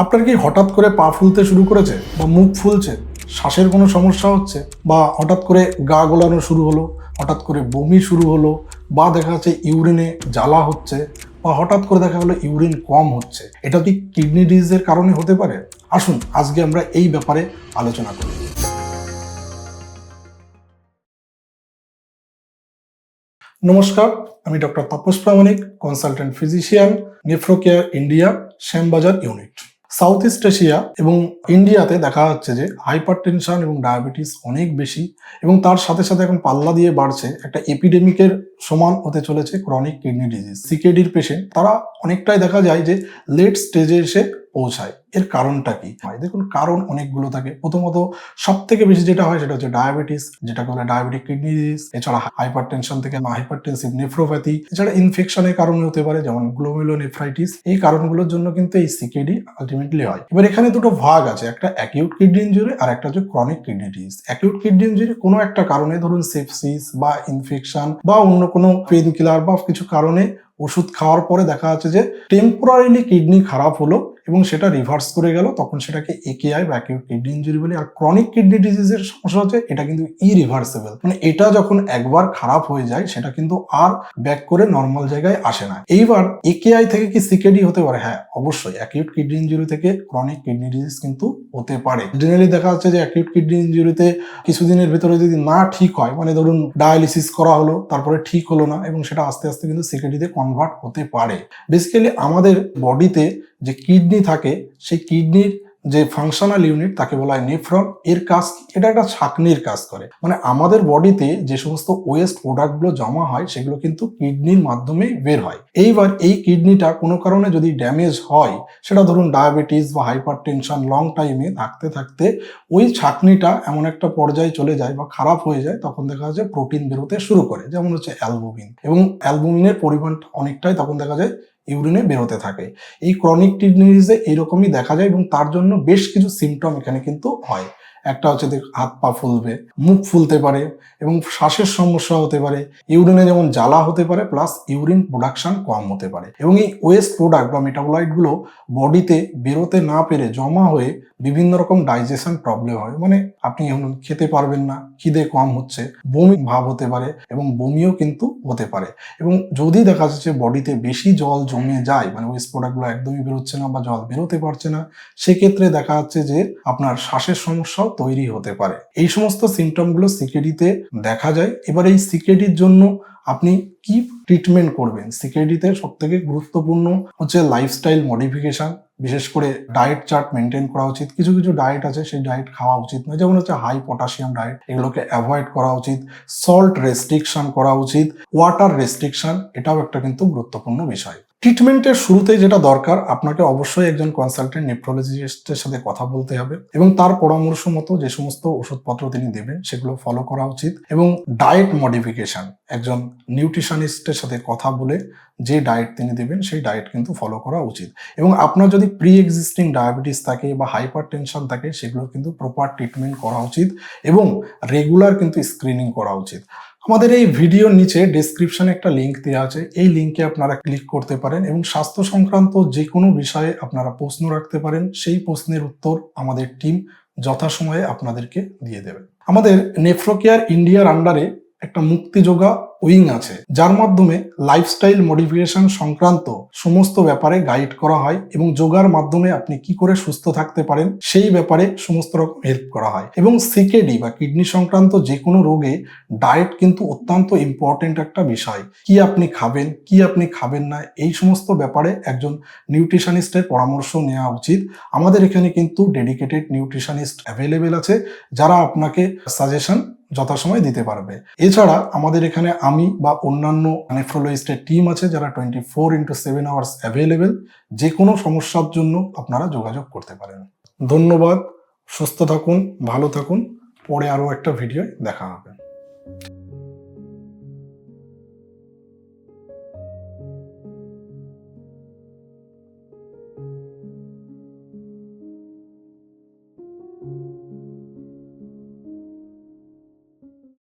আপনার কি হঠাৎ করে পা ফুলতে শুরু করেছে বা মুখ ফুলছে? শ্বাসের কোনো সমস্যা হচ্ছে? বা হঠাৎ করে গা গোলানো শুরু হলো? হঠাৎ করে বমি শুরু হলো? বা দেখা যাচ্ছে ইউরিনে জ্বালা হচ্ছে? বা হঠাৎ করে দেখা গেলো ইউরিন কম হচ্ছে? এটা কি কিডনি ডিজিজের কারণে হতে পারে? আসুন, আজকে আমরা এই ব্যাপারে আলোচনা করি। নমস্কার, আমি doctor Tapas Pramanik consultant physician, Nephrocare India, Shyambazar unit. South east Asia এবং ইন্ডিয়াতে দেখা যাচ্ছে যে হাইপার টেনশন এবং ডায়াবেটিস অনেক বেশি এবং তার সাথে সাথে এখন পাল্লা দিয়ে বাড়ছে একটা এপিডেমিকের সমান হতে চলেছে ক্রনিক কিডনি ডিজিজ সিকেডির পেশেন্ট তারা অনেকটাই দেখা যায় যে লেট স্টেজে এসে পৌঁছায়। এর কারণটা কি? হয় দেখুন, কারণ অনেকগুলো থাকে। প্রথমত সব থেকে বেশি যেটা হয় সেটা হচ্ছে ডায়াবেটিস যেটা বলে ডায়াবেটিক কিডনি ডিজিজ, এছাড়া হাইপার টেনশন থেকে হাইপার টেনসিভ নেফ্রোপ্যাথি, এছাড়া ইনফেকশনের কারণে হতে পারে, যেমন গ্লোমেলোনেফ্রাইটিস এই কারণগুলোর জন্য কিন্তু এই সিকেডি আলটিমেটলি হয়। এবার এখানে দুটো ভাগ আছে, একটা অ্যাকিউট কিডনি ইঞ্জুরি আর একটা হচ্ছে chronic kidney disease acute kidney injury কোনো একটা কারণে, ধরুন সেপসিস বা ইনফেকশন বা অন্য কোনো পেন কিলার বা কিছু কারণে ওষুধ খাওয়ার পরে দেখা যাচ্ছে যে টেম্পোরারিলি কিডনি খারাপ হলো এবং সেটা রিভার্স করে গেল, তখন সেটাকে একেআই বা অ্যাকিউট কিডনি ইঞ্জুরি বলি, আর ক্রনিক কিডনি ডিজিজের সমস্যা হচ্ছে, এটা কিন্তু ইরিভার্সেবল মানে এটা যখন একবার খারাপ হয়ে যায়, সেটা কিন্তু আর ব্যাক করে নর্মাল জায়গায় আসে না। এইবার একেআই থেকে কি সিকেডি হতে পারে? হ্যাঁ অবশ্যই। অ্যাকিউট কিডনি ইঞ্জুরি থেকে ক্রনিক কিডনি ডিজিজ কিন্তু হতে পারে। জেনারেলি দেখা যাচ্ছে যে অ্যাকিউট কিডনি ইঞ্জুরিতে কিছুদিনের ভিতরে যদি না ঠিক হয় মানে ধরুন ডায়ালিসিস করা হলো, তারপরে ঠিক হলো না, এবং সেটা আস্তে আস্তে কিন্তু সিকেডিতে কনভার্ট হতে পারে। বেসিক্যালি আমাদের বডিতে যে কিডনি থাকে, সেই কিডনির যে ফাংশনাল ইউনিট তাকে বলা হয় নেফ্রন এর কাজ এটা একটা ছাকনির কাজ করে। মানে আমাদের বডিতে যে সমস্ত ওয়েস্ট প্রোডাক্টগুলো জমা হয়, সেগুলো কিন্তু কিডনির মাধ্যমে বের হয়। এইবার এই কিডনিটা কোনো কারণে যদি ড্যামেজ হয়, সেটা ধরুন ডায়াবেটিস বা হাইপার টেনশন লং টাইমে থাকতে থাকতে ওই ছাকনিটা এমন একটা পর্যায়ে চলে যায় বা খারাপ হয়ে যায়, তখন দেখা যায় প্রোটিন বেরোতে শুরু করে, যেমন হচ্ছে অ্যালবুমিন এবং অ্যালবুমিনের পরিমাণটা অনেকটাই তখন দেখা যায় ইউরিনে বেরোতে থাকে। এই ক্রনিক কিডনি ডিজিজে এইরকমই দেখা যায় এবং তার জন্য বেশ কিছু সিমটম এখানে কিন্তু হয়। একটা হচ্ছে হাত পা ফুলবে, মুখ ফুলতে পারে এবং শ্বাসের সমস্যা হতে পারে, ইউরিনে যেমন জ্বালা হতে পারে প্লাস ইউরিন প্রোডাকশন কম হতে পারে। এবং এই ওয়েস্ট প্রোডাক্ট বা মেটাবোলাইটগুলো বডিতে বেরোতে না পেরে জমা হয়ে বিভিন্ন রকম ডাইজেশন প্রবলেম হয়। মানে আপনি খেতে পারবেন না, খিদে কম হচ্ছে, বমি ভাব হতে পারে এবং বমিও কিন্তু হতে পারে। এবং যদি দেখা যাচ্ছে বডিতে বেশি জল জমে যায় মানে ওয়েস্ট প্রোডাক্টগুলো একদমই বেরোচ্ছে না বা জল বেরোতে পারছে না, সেক্ষেত্রে দেখা যাচ্ছে যে আপনার শ্বাসের সমস্যাও তৈরি হতে পারে। এই সমস্ত সিমটমগুলো সিকেডিতে দেখা যায়। এবার এই সিকেডির জন্য আপনি কি ট্রিটমেন্ট করবেন? সিকেডিতে সব থেকে গুরুত্বপূর্ণ হচ্ছে লাইফস্টাইল মডিফিকেশন বিশেষ করে ডায়েট চার্ট মেনটেন করা উচিত। কিছু কিছু ডায়েট আছে, সেই ডায়েট খাওয়া উচিত নয়। যেমন হচ্ছে হাই পটাশিয়াম ডায়েট এগুলোকে অ্যাভয়েড করা উচিত। সল্ট রেস্ট্রিকশন করা উচিত। ওয়াটার রেস্ট্রিকশন এটাও একটা কিন্তু গুরুত্বপূর্ণ বিষয়। ট্রিটমেন্টের শুরুতে যেটা দরকার, আপনাকে অবশ্যই একজন কনসালটেন্ট নেফ্রোলজিস্টের সাথে কথা বলতে হবে এবং তার পরামর্শ মতো যে সমস্ত ওষুধপত্র তিনি দেবেন, সেগুলো ফলো করা উচিত এবং ডায়েট মডিফিকেশন একজন নিউট্রিশনিস্টের সাথে কথা বলে যে ডায়েট তিনি দেবেন, সেই ডায়েট কিন্তু ফলো করা উচিত এবং আপনার যদি প্রি এক্সিস্টিং ডায়াবেটিস থাকে বা হাইপার টেনশন থাকে, সেগুলো কিন্তু প্রপার ট্রিটমেন্ট করা উচিত এবং রেগুলার কিন্তু স্ক্রিনিং করা উচিত। আমাদের এই ভিডিওর নিচে ডিসক্রিপশনে একটা লিঙ্ক দেওয়া আছে। এই লিঙ্কে আপনারা ক্লিক করতে পারেন এবং স্বাস্থ্য সংক্রান্ত যে কোনো বিষয়ে আপনারা প্রশ্ন রাখতে পারেন, সেই প্রশ্নের উত্তর আমাদের টিম যথাসময়ে আপনাদেরকে দিয়ে দেবে। আমাদের নেফ্রোকেয়ার ইন্ডিয়ার আন্ডারে একটা মুক্তিযোগা উইং আছে, যার মাধ্যমে লাইফস্টাইল মডিফিকেশন সংক্রান্ত সমস্ত ব্যাপারে গাইড করা হয় এবং যোগার মাধ্যমে আপনি কি করে সুস্থ থাকতে পারেন, সেই ব্যাপারে সমস্ত রকম হেল্প করা হয়। এবং সিকেডি বা কিডনি সংক্রান্ত যে কোনো রোগে ডায়েট কিন্তু অত্যন্ত ইম্পর্টেন্ট একটা বিষয়। কি আপনি খাবেন, কি আপনি খাবেন না, এই সমস্ত ব্যাপারে একজন নিউট্রিশনিস্টের পরামর্শ নেওয়া উচিত। আমাদের এখানে কিন্তু ডেডিকেটেড নিউট্রিশনিস্ট অ্যাভেলেবেল আছে, যারা আপনাকে সাজেশন যথাসময় দিতে পারবে। এছাড়া আমাদের এখানে আমি বা অন্যান্য নেফ্রোলজিস্টের টিম আছে যারা twenty four into seven hours available যে কোনো সমস্যার জন্য আপনারা যোগাযোগ করতে পারেন। ধন্যবাদ, সুস্থ থাকুন, ভালো থাকুন, পরে আরও একটা ভিডিও দেখা হবে।